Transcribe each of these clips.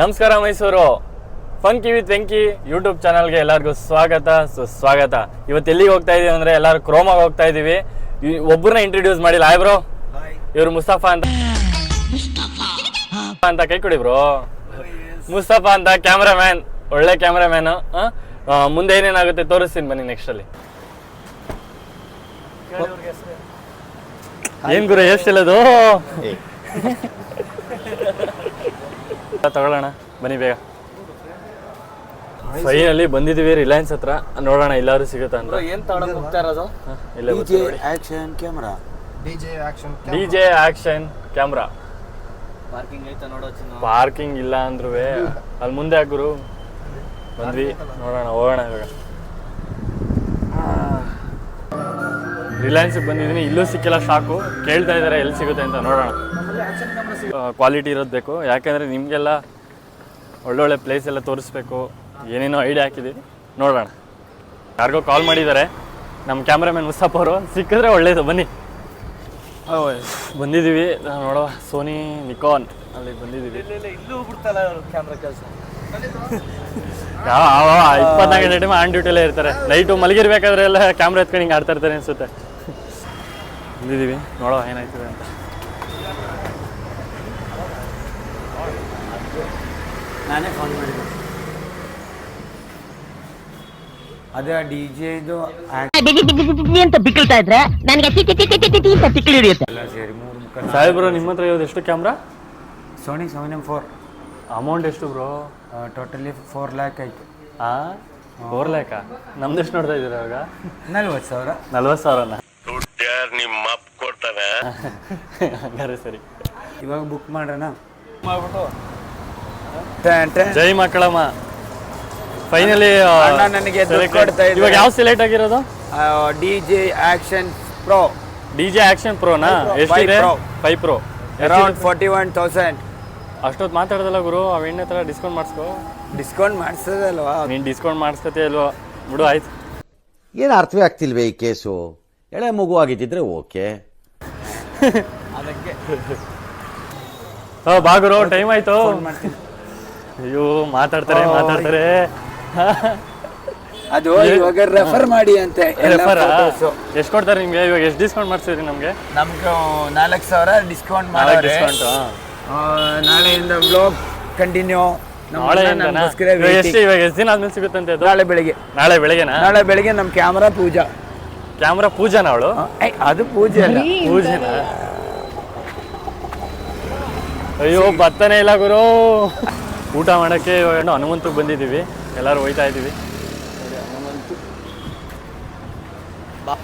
ನಮಸ್ಕಾರ Mysuru. Funky with Venky YouTube ಚಾನಲ್ಗೆ ಎಲ್ಲರಿಗೂ ಸ್ವಾಗತ. ಸುಸ್ವಾಗತ ಇವತ್ತು ಎಲ್ಲಿಗೆ ಹೋಗ್ತಾ ಇದೀವಿ ಅಂದ್ರೆ ಎಲ್ಲರೂ ಕ್ರೋಮಾಗ ಹೋಗ್ತಾ ಇದ್ದೀವಿ ಒಬ್ಬರನ್ನ ಒಬ್ರನ್ನ ಇಂಟ್ರೊಡ್ಯೂಸ್ ಮಾಡಿಲ್ಲ ಆಯ್ ಬ್ರೋ ಇವರು ಮುಸ್ತಫಾ ಅಂತ. ಅಂತ ಕೈ ಕೊಡಿ ಬ್ರೋ ಮುಸ್ತಫಾ ಅಂತ ಕ್ಯಾಮ್ರಾಮ್ಯಾನ್ ಒಳ್ಳೆ ಕ್ಯಾಮ್ರಾಮ್ಯಾನು ಮುಂದೆ ಏನೇನಾಗುತ್ತೆ ತೋರಿಸ್ತೀನಿ ಬನ್ನಿ ನೆಕ್ಸ್ಟ್ ಅಲ್ಲಿ. ಏನ್ ಗುರು ಎಷ್ಟಿಲ್ಲದು ತಗೊಳ್ಳೋಣ ಬನ್ನಿ ಬೇಗ. ಫೈನಲಿ ಬಂದಿದೀವಿ ರಿಲಯನ್ಸ್ ಹತ್ರ. ನೋಡೋಣ ಎಲ್ಲಾರು ಸಿಗುತ್ತಾ ಅಂತ. ಏನ್ ತಗೊಳಕ್ ಹೋಗ್ತಾ ಇರೋದು? ಹ, ಇಲ್ಲೇ DJ action DJ D J action camera. Parking ಐತ ನೋಡೋ ಪಾರ್ಕಿಂಗ್ ಇಲ್ಲ ಅಂದ್ರೂ ಅಲ್ಲಿ ಮುಂದೆ ಹಾಕುರು ಬಂದ್ವಿ. ನೋಡೋಣ ಹೋಗೋಣ ಇವಾಗ. ರಿಲಯನ್ಸ್ಗೆ ಬಂದಿದ್ದೀನಿ. ಇಲ್ಲೂ ಸಿಕ್ಕಿಲ್ಲ ಸಾಕು. ಕೇಳ್ತಾ ಇದ್ದಾರೆ ಎಲ್ಲಿ ಸಿಗುತ್ತೆ ಅಂತ ನೋಡೋಣ. ಕ್ವಾಲಿಟಿ ಇರೋದು ಬೇಕು. ಯಾಕೆಂದರೆ ನಿಮಗೆಲ್ಲ ಒಳ್ಳೊಳ್ಳೆ ಪ್ಲೇಸ್ ಎಲ್ಲ ತೋರಿಸ್ಬೇಕು. ಏನೇನೋ ಐಡಿಯಾ ಹಾಕಿದ್ದೀನಿ ನೋಡೋಣ. ಯಾರಿಗೋ ಕಾಲ್ ಮಾಡಿದ್ದಾರೆ. ನಮ್ಮ ಕ್ಯಾಮ್ರಾಮನ್ ಮುಸ್ತಫ್ ಅವರು. ಸಿಕ್ಕಿದ್ರೆ ಒಳ್ಳೇದು. ಬನ್ನಿ. ಬಂದಿದ್ದೀವಿ. ನಾವು ನೋಡುವ. Sony Nikon. ಅಲ್ಲಿ ಬಂದಿದ್ದೀವಿ. ಇಪ್ಪತ್ನಾಲ್ಕು ಗಂಟೆ ಟೈಮ್ ಆನ್ ಡ್ಯೂಟಿಲೇ ಇರ್ತಾರೆ. ನೈಟು ಮಲಗಿರ್ಬೇಕಾದ್ರೆ ಎಲ್ಲ ಕ್ಯಾಮ್ರಾ ಎತ್ಕೊಂಡು ಹಿಂಗೆ ಆಡ್ತಾ ಇರ್ತಾರೆ ಅನ್ಸುತ್ತೆ. ಬಂದಿದ್ದೀವಿ. ನೋಡೋ ಏನಾಯ್ತದೆ ಅಂತ. ನಾನೇ ಫೋನ್ ಮಾಡಿದ್ದೆ. ಅದೇ ಡಿ ಜೆದು ಅಂತ ಬಿಕ್ಕಳ್ತಾ ಇದ್ರೆ ನನಗೆ ಅಂತ ತಿಕ್ಕಲು ಹಿಡಿಯುತ್ತೆ. ಎಲ್ಲ ಸೇರಿ ಮೂರು ಮುಖ ಸಾಹೇಬ್ರು ನಿಮ್ಮ ಹತ್ರ ಇರೋದು ಎಷ್ಟು camera? Sony seven M four amount ಎಷ್ಟು ಬ್ರೋ ಟೋಟಲಿ ಫೋರ್ ಲ್ಯಾಕ್ ಆಯಿತು. ಆ? ಫೋರ್ ಲ್ಯಾಕಾ ನಮ್ದು ಎಷ್ಟು ನೋಡ್ತಾ ಇದ್ದೀರಾ ಇವಾಗ? ನಲ್ವತ್ತು ಸಾವಿರ. ನಲ್ವತ್ತು ಸಾವಿರನ ದುಡ್ಡ್ಯಾರ್ ನಿಮ್ಮ ಅಪ್ಪ ಕೊಡ್ತಾನೆ ಹಂಗಾರೆ ಸರಿ. ಇವಾಗ ಬುಕ್ ಮಾಡೋಣ ಮಾಡ್ಬಿಟ್ಟು. ಜೈ ಮಕ್ಕಳಮ್ಮ. ಫೈನಲಿ ಅಣ್ಣ ನನಗೆ ದುಡ್ಡು ಕೊಡ್ತಾ ಇದ್ದಾರೆ. ಇವಾಗ ಯಾವ ಸೆಲೆಕ್ಟ್ ಆಗಿರೋದು? D J action pro D J action ಪ್ರೋನಾ ಎಷ್ಟಿದೆ? Pro. Five pro around forty one thousand ಅಷ್ಟೊತ್ತು ಮಾತಾಡ್ದಲ್ಲ ಗುರು ಅವ್ ಎಣ್ಣೆ ತರ ಡಿಸ್ಕೌಂಟ್ ಮಾಡಿಸ್ಕೋ. ಡಿಸ್ಕೌಂಟ್ ಮಾಡಿಸೋದಲ್ವಾ? ನೀನು ಡಿಸ್ಕೌಂಟ್ ಮಾಡಿಸ್ಕತೆ ಅಲ್ವಾ ಬಿಡು ಆಯ್ತು. ಏನು ಅರ್ಥವೇ ಆಗ್ತಿಲ್ವೇ ಈ ಕೇಸು? ಎಳೆ ಮಗು ಆಗಿದ್ದಿದ್ರೆ ಓಕೆ. ಅದಕ್ಕೆ ಹೋ ಬಾ ಟೈಮ್ ಆಯ್ತು. ಅಯ್ಯೋ ಮಾತಾಡ್ತಾರೆ ಮಾತಾಡ್ತಾರೆ. ಅದು ಇವಾಗ ರೆಫರ್ ಮಾಡಿ ಅಂತೆ. ರೆಫರ್ ಎಷ್ಟು ಕೊಡ್ತಾರೆ ನಿಮಗೆ? ಇವಾಗ ಎಷ್ಟು ಡಿಸ್ಕೌಂಟ್ ಮಾಡ್ಸಿದ್ರಿ ನಮಗೆ? ನಮ್ಗೆ ನಾಲ್ಕು ಸಾವಿರ ಡಿಸ್ಕೌಂಟ್ ಆ, ನಾಳೆಯಿಂದ ಬ್ಲಾಗ್ ಕಂಟಿನ್ಯೂ ನಾಳೆ ಎಷ್ಟು ಇವಾಗ ಎಷ್ಟು ದಿನ ಆದ್ಮೇಲೆ ಸಿಗುತ್ತಂತೆ ಅದು? ನಾಳೆ ಬೆಳಿಗ್ಗೆ. ನಾಳೆ ಬೆಳಗ್ಗೆನಾ? ನಾಳೆ ಬೆಳಿಗ್ಗೆ ನಮ್ಮ ಕ್ಯಾಮ್ರಾ ಪೂಜಾ. ಕ್ಯಾಮ್ರಾ ಪೂಜಾನ ಅವಳು? ಅದು ಪೂಜೆ ಅಲ್ಲ. ಪೂಜೆ ಅಯ್ಯೋ ಬರ್ತಾನೆ ಇಲ್ಲ ಗುರು. ಊಟ ಮಾಡಕ್ಕೆ ಇವಾಗ ಹನುಮಂತಕ್ಕೆ ಬಂದಿದ್ದೀವಿ. ಎಲ್ಲರೂ ಹೋಯ್ತಾ ಇದ್ದೀವಿ.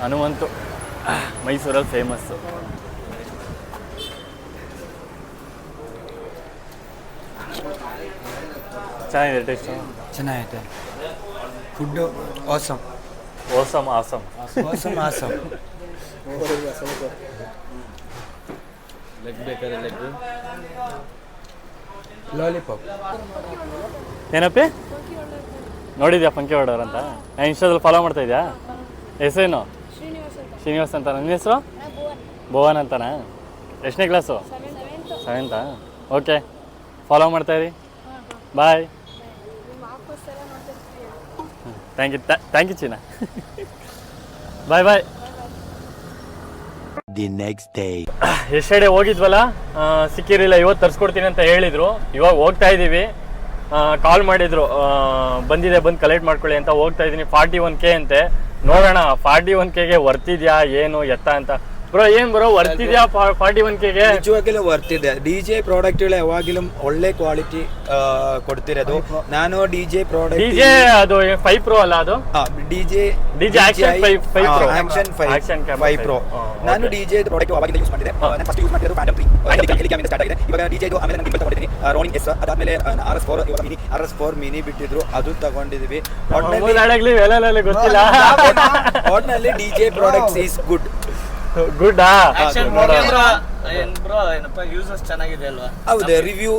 ಹನುಮಂತು ಮೈಸೂರಲ್ಲಿ ಫೇಮಸ್ಸು ಚೆನ್ನಾಗಿದೆ ಟೇಸ್ಟು ಚೆನ್ನಾಗಿದೆ. Food awesome awesome awesome awesome awesome leg ಬೇಕಾದ್ರೆ ಲೆಗ್ ಲಾಲಿಪಾಪ್ ಏನಪ್ಪಿ? ನೋಡಿದ್ಯಾ ಪಂಕಿ ಹೊಡೋರ್ ಅಂತ? ನಾನು ಇನ್ಸ್ಟಾದಲ್ಲಿ ಫಾಲೋ ಮಾಡ್ತಾ ಇದ್ಯಾ? ಹೆಸರೇನು? ಶ್ರೀನಿವಾಸ್ ಅಂತ. ನನ್ನ ಹೆಸರು? ಭುವನ್ ಅಂತನಾ? ಎಷ್ಟನೇ ಕ್ಲಾಸು ಸೆವೆಂತಾ ಓಕೆ ಫಾಲೋ ಮಾಡ್ತಾ ಇರಿ. Bye thank you thank you China bye bye the next day ಎಷ್ಟೇ ಹೋಗಿದ್ವಲ್ಲ? ಸಿಕ್ಕಿರಲಿಲ್ಲ ಇವತ್ತು ತರಿಸ್ಕೊಡ್ತೀನಿ ಅಂತ ಹೇಳಿದ್ರು. ಇವಾಗ ಹೋಗ್ತಾ ಇದ್ದೀವಿ ಕಾಲ್ ಮಾಡಿದ್ರು. ಬಂದಿದೆ ಬಂದು ಕಲೆಕ್ಟ್ ಮಾಡ್ಕೊಳ್ಳಿ ಅಂತ ಹೋಗ್ತಾ ಇದ್ದೀನಿ ಫಾರ್ಟಿ ಒನ್ ಕೆ ಅಂತೆ. ನೋಡೋಣ ಫಾರ್ಟಿ ಒನ್ ಕೆಗೆ ವರ್ತಿದ್ಯಾ ಏನು ಎತ್ತ ಅಂತ. ಬ್ರೋ ಏನ್ ಬ್ರೋ ವರ್ತಿದ್ಯಾ ಫಾರ್ಟಿ ಒನ್ ಕೆಗೆ ನಿಜವಾಗಲೂ ವರ್ತಿದೆ. ಡಿ ಜೆ ಪ್ರಾಡಕ್ಟ್ಗಳು ಯಾವಾಗಲೂ ಒಳ್ಳೆ ಕ್ವಾಲಿಟಿ ಕೊಡ್ತಿರೋದು. ನಾನು D J D product J ಅದು ಫೈವ್ ಪ್ರೋ ಅಲ್ಲ ಅದು? D J D J 5 5 action Action camera five pro. ನಾನು. ಡಿ ಜೆ ಪ್ರಾಡಕ್ಟ್ ಅವಾಗಿಂದ ಯೂಸ್ ಮಾಡಿದೆ? ನಾನು ಫಸ್ಟ್ ಯೂಸ್ ಮಾಡಿರೋದು ಫ್ಯಾಂಟಮ್ ತ್ರೀ ಹೆಲಿಕಾಮಿಂದ ಸ್ಟಾರ್ಟ್ ಆಗಿದೆ. ಇವಾಗ ಡಿ ಜೆ ಆಮೇಲೆ ನಾನು ತಗೊಂಡಿದ್ದೀನಿ ರೋನಿಂಗ್ ಎಸ್ ಅದಾದ್ಮೇಲೆ ಆರ್ ಎಸ್ ಫೋರ್ ಇವಾಗ mini R S four mini ಬಿಟ್ಟಿದ್ರು. ಅದು ತಗೊಂಡಿದ್ವಿ. ಮೂಲಾಡಾಗ್ಲಿ ಎಲ್ಲ ಗೊತ್ತಿಲ್ಲ. ಒಟ್ನಲ್ಲಿ D J products is good ಗುಡ್ಡಾ ಏನ್ ಬ್ರೋ ಏನಪ್ಪ ಯೂಸಸ್ ಚೆನ್ನಾಗಿದೆ ಅಲ್ವಾ? ಹೌದು ರಿವ್ಯೂ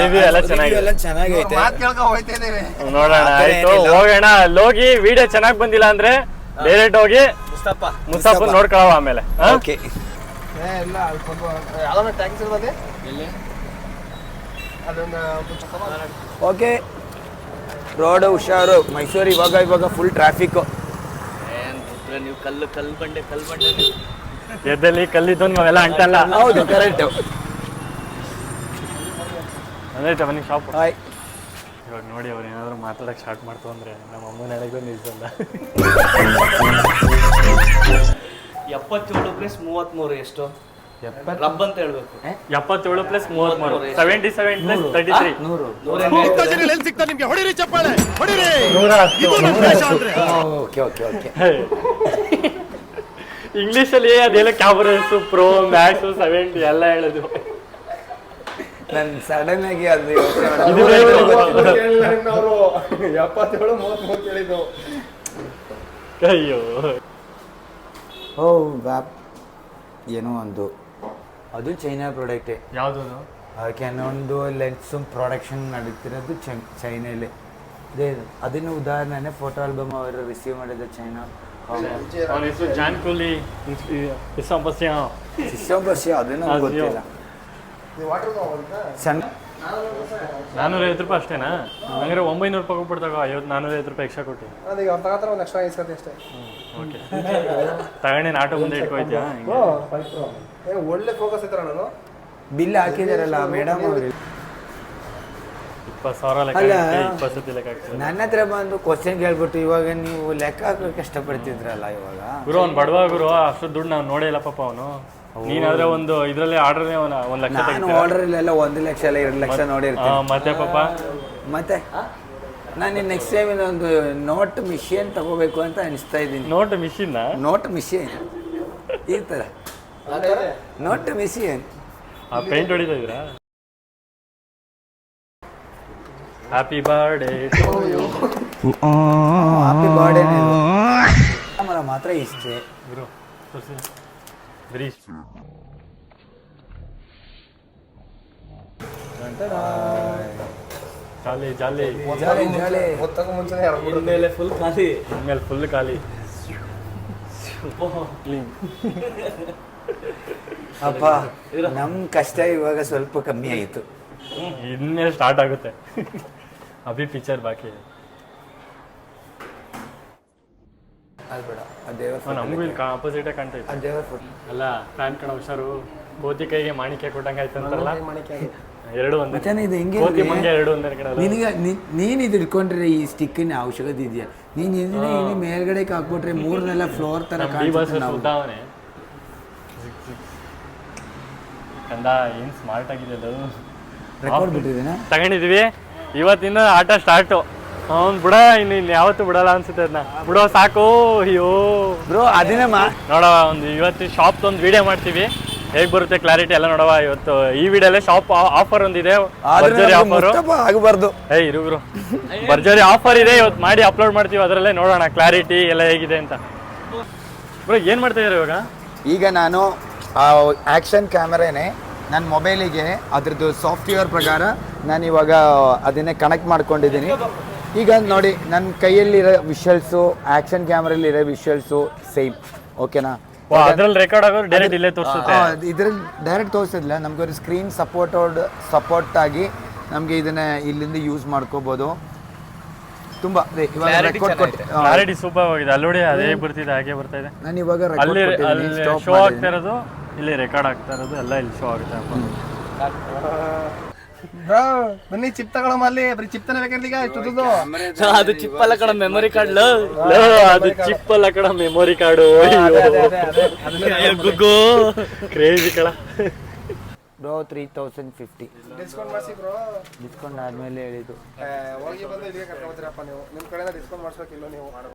ರಿವ್ಯೂ ಎಲ್ಲ ಚೆನ್ನಾಗಿದೆ. ಎಲ್ಲ ಚೆನ್ನಾಗೈತೆ. ನೋಡೋಣ ಆ ಥರ ಆಯ್ತು ಹೋಗೋಣ. ಅಲ್ಲಿ ಹೋಗಿ ವಿಡಿಯೋ ಚೆನ್ನಾಗಿ ಬಂದಿಲ್ಲ ಅಂದ್ರೆ ಡೈರೆಕ್ಟ್ ಹೋಗಿ ಮುಸ್ತಪ್ಪ ಮುಸ್ತಪ್ಪ. ನೋಡ್ಕೊಳ್ಳೋ ಆಮೇಲೆ? ಓಕೆ. ಯಾವ್ದೋ ಟ್ಯಾಕ್ಸ್ ಇರ್ಬೋದು. ಎಲ್ಲಿ? ಓಕೆ. ರೋಡ್ ಹುಷಾರು. ಮೈಸೂರು ಇವಾಗ ಇವಾಗ ಫುಲ್ ಟ್ರಾಫಿಕ್ ಏನ್ ಬಿಟ್ರೆ ನೀವು ಕಲ್ಲು ಕಲ್ಲು ಬಂಡೆ ಕಲ್ಲು ಬಂಡೆ. ಎದ್ದಲ್ಲಿ ಕಲ್ಲಿದ್ದು ನಾವೆಲ್ಲ ಅಂಟಲ್ಲ. ಹೌದು ಕರೆಕ್ಟ್ ಅಂದ್ರೆ ಬನ್ನಿ ಶಾಪ್ ಹಾಯ್ ಇವಾಗ ನೋಡಿ ಅವ್ರು ಏನಾದ್ರು ಮಾತಾಡಕ್ ಸ್ಟಾರ್ಟ್ ಮಾಡ್ತು ಅಂದ್ರೆ ನಮ್ಮ ಅಮ್ಮನ ಹೇಳಿದ್ರು ನಿಲ್ಸಲ್ಲ ಎಪ್ಪತ್ತೇಳು ಪ್ಲಸ್ ಮೂವತ್ಮೂರು ಎಷ್ಟು? ರಬ್ ಅಂತ ಹೇಳ್ಬೇಕು. ಎಪ್ಪತ್ತೇಳು ಪ್ಲಸ್ ಮೂವತ್ಮೂರು. Seventy seven plus thirty three ನೂರು. Okay okay okay. ಇಂಗ್ಲೀಷಲ್ಲಿ ಅದೆಲ್ಲ ಕ್ಯಾಮರಾಸು ಪ್ರೋ ಮ್ಯಾಕ್ಸ್ ಸೆವೆಂಟಿ ಎಲ್ಲ ಹೇಳೋದು. ನನ್ ಸಡನ್ ಆಗಿ ಅದು ಇದು ಎಪ್ಪತ್ತೇಳು ಮೂವತ್ಮೂರು ಕೇಳಿದ್ದು. ಅಯ್ಯೋ. ಓ ವ್ಯಾಪ್ ಏನೋ ಒಂದು. ಅದು ಚೈನಾ ಪ್ರಾಡಕ್ಟೇ ಯಾವ್ದು ಕೆಲವೊಂದು ಲೆನ್ಸ್ ಪ್ರೊಡಕ್ಷನ್ ನಡೀತಿರೋದು ಚೈನಲ್ಲಿ ಅದೇ ಅದನ್ನು ಉದಾಹರಣೆ ಫೋಟೋ ಆಲ್ಬಮ್ ಅವರು ರಿಸೀವ್ ಮಾಡಿದ ಚೈನಾ ಅವನ ಹೆಸರು ಜಾನ್ ಕೊಹ್ಲಿ ಇಸ್ಸಾಂಪಸ್ಯ ಶಿಷ್ಯಂಬರ್ಷ ಅದನ್ನು ಅದೇನೋ ಗೊತ್ತಿಲ್ಲ ಸಣ್ಣ ನಾನೂರ ಐವತ್ತು ರೂಪಾಯಿ ಅಷ್ಟೇನಾ? ಹಂಗಾರೆ ಒಂಬೈನೂರು ರೂಪಾಯಿ ಕೊಟ್ಬಿಡ್ತಾಗ ಐವತ್ತು ನಾನೂರ ಐವತ್ತು ರೂಪಾಯಿ ಎಕ್ಸ್ಟ್ರಾ ಕೊಟ್ಟು ಅದೇ ಅವ್ರ ತಗೋತಾರೆ ಒಂದು ಎಕ್ಸ್ಟ್ರಾ ಇಸ್ಕೊತಿ ಅಷ್ಟೇ. ಓಕೆ. ತಗೊಂಡೇನು ಆಟೋ ಮುಂದೆ ಇಟ್ಕೋಯ್ತೀಯಾ? ಏ, ಒಳ್ಳೆ ಫೋಕಸ್ ಐತರ ನಾನು ಬಿಲ್ ಹಾಕಿದಾರಲ್ಲ ಮೇಡಮ್ ಅವರು. ಇಪ್ಪತ್ತು ಸಾವಿರ ಲೆಕ್ಕ ಅಲ್ಲ. ನನ್ನ ಹತ್ರ ಬಂದು ಕ್ವಶನ್ ಕೇಳ್ಬಿಟ್ಟು ಇವಾಗ ನೀವು ಲೆಕ್ಕ ಹಾಕೋಕೆ ಕಷ್ಟಪಡ್ತಿದ್ರಲ್ಲ ಇವಾಗ? ಗುರು ಅವ್ನು ಬಡವ ಗುರು ಅಷ್ಟು ದುಡ್ಡು ನಾವು ನೋಡೇ ಇಲ್ಲ ಪಾಪ ಅವನು. ನೀನಾದ್ರೆ ಒಂದು ಇದ್ರಲ್ಲಿ ಆರ್ಡರ್ ಒಂದು ಲಕ್ಷ ನಾನು ತೆಗಿತೀಯ. ಆರ್ಡರ್ ಒಂದು ಲಕ್ಷ ಎಲ್ಲ ಎರಡು ಲಕ್ಷ ನೋಡಿರ್ತೀನಿ. ಮತ್ತೆ ಪಾಪ ಮತ್ತೆ? ನಾನು ನೆಕ್ಸ್ಟ್ ಟೈಮ್ ಇನ್ನೊಂದು ನೋಟ್ ಮಿಷಿನ್ ತಗೋಬೇಕು ಅಂತ ಅನಿಸ್ತಾ ಇದ್ದೀನಿ. ನೋಟ್ ಮಿಷಿನ್ ನೋಟ್ ಮಿಷಿನ್ ಈ ಥರ ನೋಟ್ ಮಿಷಿನ್ ಆ ಪೇಂಟ್ ಹೊಡಿತಾ ಇದ್ರಾ happy birthday happy birthday camera ಮಾತ್ರ ಇಷ್ಟೇ. ಗುರು ತೋರಿಸಿ ಬರೀ ಜಾಲಿ. ಜಾಲಿ ಜಾಲಿ. ಜಾಲಿ ಗೊತ್ತಾಗ ಮುಂಚೆ ಮೇಲೆ ಫುಲ್ ಖಾಲಿ. ಇನ್ಮೇಲೆ ಫುಲ್ ಖಾಲಿ. ಅಪ್ಪ ನಮ್ಮ ಕಷ್ಟ ಇವಾಗ ಸ್ವಲ್ಪ ಕಮ್ಮಿ ಆಯಿತು. ಇನ್ಮೇಲೆ ಸ್ಟಾರ್ಟ್ ಆಗುತ್ತೆ. ಅಭಿ ಪಿಕ್ಚರ್ ಬಾಕಿ ಇದೆ. ಅದು ಬೇಡ ಆ ದೇವರ ಅವ್ನು ನಮಗೂ ಇಲ್ಲಿ ಆಪೋಸಿಟೇ ಕಾಣ್ತಾ ಆ ಇತ್ತು ದೇವರ ಫೋಟೋ ಅಲ್ಲ ಫ್ಯಾನ್ ಕಣ ಹುಷಾರು ಕೋತಿ ಕೈಗೆ ಮಾಣಿಕ್ಯ ಕೊಟ್ಟಂಗೆ ಆಯ್ತು ಅಂತಾರಲ್ಲ ಎರಡು ಒಂದೇ ಮಚಾನೆ ಇದು ಹೆಂಗೆ ಕೋತಿ ಎರಡು ಒಂದೇ ಕಡೆ ಅಲ್ಲ? ನಿನಗೆ ನೀನು ಇದು ಇಟ್ಕೊಂಡ್ರೆ ಈ ಸ್ಟಿಕ್ಕಿನ ಅವಶ್ಯಕತೆ ಇದೆಯಾ ನೀನು ಇದನ್ನ ಇಲ್ಲಿ ಮೇಲ್ಗಡೆ ಹಾಕ್ಬಿಟ್ರೆ ಮೂರನೆಲ್ಲ ಫ್ಲೋರ್ ತರ ನಮ್ ಡಿ ಬಸ್ ಕಾಣಿಸುತ್ತೆ ನಾವು ಉದ್ದಾವನೆ ಕಂದ ಏನ್ ಸ್ಮಾರ್ಟ್ ಆಗಿದೆ ಅದು ರೆಕಾರ್ಡ್ ಬಿಟ್ಟಿದ್ದೀನಿ ತಗೊಂಡಿದೀವಿ ಇವತ್ತಿಂದ ಆಟ ಸ್ಟಾರ್ಟು. ಅವ್ನು ಬಿಡ ಇನ್ನು ಇನ್ನು ಯಾವತ್ತೂ ಬಿಡಲ್ಲ ಅನ್ಸುತ್ತೆ ಅದನ್ನ ಬಿಡೋ ಸಾಕು. ಅಯ್ಯೋ. ಬ್ರೋ ಅದೇನೇ ಮಾ ನೋಡವ ಒಂದು ಇವತ್ತು ಶಾಪ್ ಒಂದು ವಿಡಿಯೋ ಮಾಡ್ತೀವಿ. ಹೇಗ್ ಬರುತ್ತೆ ಕ್ಲಾರಿಟಿ ಎಲ್ಲ ನೋಡವ ಇವತ್ತು ಈ ವಿಡಿಯೋಲ್ಲೇ ಶಾಪ್ ಆಫರ್ ಒಂದಿದೆ. ಭರ್ಜರಿ ಆಫರ್ ಆಗಬಾರ್ದು. ಇರು ಬ್ರೋ. ಭರ್ಜರಿ ಆಫರ್ ಇದೆ ಇವತ್ತು ಮಾಡಿ ಅಪ್ಲೋಡ್ ಮಾಡ್ತೀವಿ ಅದರಲ್ಲೇ ನೋಡೋಣ ಕ್ಲಾರಿಟಿ ಎಲ್ಲ ಹೇಗಿದೆ ಅಂತ. ಬ್ರೋ ಏನ್ ಮಾಡ್ತಾ ಇದ್ದಾರೆ ಇವಾಗ? ಈಗ ನಾನು ಆ್ಯಕ್ಷನ್ ಕ್ಯಾಮರಾನೇ ನನ್ನ ಮೊಬೈಲಿಗೆ ಅದ್ರದ್ದು ಸಾಫ್ಟ್ವೇರ್ ಪ್ರಕಾರ ನಾನು ಇವಾಗ ಅದನ್ನೇ ಕನೆಕ್ಟ್ ಮಾಡ್ಕೊಂಡಿದ್ದೀನಿ. ಈಗ ನೋಡಿ ನನ್ನ ಕೈಯಲ್ಲಿರೋ ವಿಷಲ್ಸು ಆ್ಯಕ್ಷನ್ ಕ್ಯಾಮ್ರಲ್ಲಿರೋ ವಿಷಲ್ಸು ಸೇಮ್ ಓಕೆನಾ ಅದ್ರಲ್ಲಿ ರೆಕಾರ್ಡ್ ಆಗೋದು ಡೈರೆಕ್ಟ್ ಇಲ್ಲೇ ತೋರಿಸುತ್ತೆ. ಇದ್ರಲ್ಲಿ ಡೈರೆಕ್ಟ್ ತೋರಿಸಿದ್ಲ ನಮ್ಗೆ ಒಂದು ಸ್ಕ್ರೀನ್ ಸಪೋರ್ಟೋಡ್ ಸಪೋರ್ಟ್ ಆಗಿ ನಮಗೆ ಇದನ್ನ ಇಲ್ಲಿಂದ ಯೂಸ್ ಮಾಡ್ಕೋಬೋದು. ತುಂಬ ರೆಕಾರ್ಡ್ ಕೊಟ್ಟೆ ಕ್ಲಾರಿಟಿ ಸೂಪರ್ ಆಗಿದೆ. ಅಲ್ಲಿ ನೋಡಿ ಅದೇ ಬರ್ತಿದೆ ಹಾಗೆ ಬರ್ತಾ ಇದೆ. ನಾನು ಇವಾಗ ಅಲ್ಲಿ ರೆಕಾರ್ಡ್ ಅಲ್ಲಿ ಸ್ಟಾಪ್ ಶೋ ಆಗ್ತಾ ಇರೋದು ಇಲ್ಲಿ ರೆಕಾರ್ಡ್ ಆಗ್ತಾ ಇರೋದು ಎಲ್ಲ ಇಲ್ಲಿ ಶೋ ಆಗುತ್ತೆ ಬ್ರೋ ಬನ್ನಿ ಚಿಪ್ ತಗೊಳಮ್ಮ ಅಲ್ಲಿ. ಬರೀ ಚಿಪ್ ತಾನೇ ಬೇಕಂತ ಈಗ ಇಷ್ಟು ದುಡ್ಡು. ಅದು ಚಿಪ್ಪಲ್ಲ ಕಣ ಮೆಮೊರಿ ಕಾರ್ಡ್ ಲೋ, ಅದು ಚಿಪ್ ಅಲ್ಲ ಕಡ ಮೆಮೊರಿ ಕಾರ್ಡು ಗುಗ್ಗು. ಕ್ರೇಜಿ ಕಡ bro three thousand fifty discount ಮಾಡಿಸಿ ಬ್ರೋ. ಡಿಸ್ಕೌಂಟ್ ಆದಮೇಲೆ ಹೇಳಿದ್ದು. ಹೋಗಿ ಬಂದು ಇಲ್ಲಿಗೆ ಕರ್ಕೊಂಡ್ಬರ್ತೀರಪ್ಪ ನೀವು. ನಿಮ್ಮ ಕಡೆಯಿಂದ ಡಿಸ್ಕೌಂಟ್ ಮಾಡಿಸ್ಬೇಕಿಲ್ಲ ನೀವು.